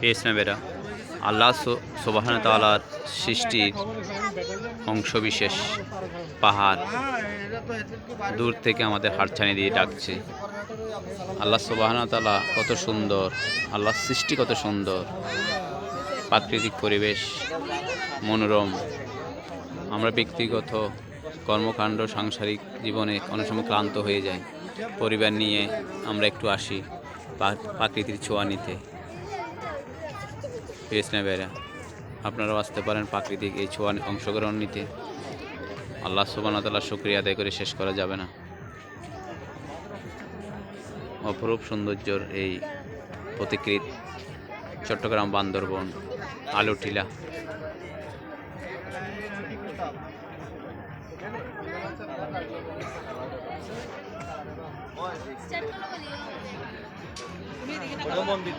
Pace নেবেরা আল্লাহ সোবাহান তালার সৃষ্টির অংশবিশেষ পাহাড় দূর থেকে আমাদের হাতছানি দিয়ে ডাকছে। আল্লাহ সোবাহান তালা কত সুন্দর আল্লাহর সৃষ্টি কত সুন্দর। প্রাকৃতিক পরিবেশ মনোরম। আমরা ব্যক্তিগত কর্মকাণ্ড, সাংসারিক জীবনে অনেক সময় ক্লান্ত হয়ে যাই। পরিবার নিয়ে আমরা একটু আসি প্রা- প্রাকৃতির ছোঁয়া নিতে। পেস নেবেরা আপনারাও আসতে পারেন প্রাকৃতিক এই ছোঁয়া অংশগ্রহণ নিতে। আল্লাহ সুবানতাল্লাহ শুক্রিয়া আদায় করে শেষ করা যাবে না। অপরূপ সৌন্দর্যর এই প্রতিকৃত চট্টগ্রাম বান্দরবন, আলুটিলা। মন্দির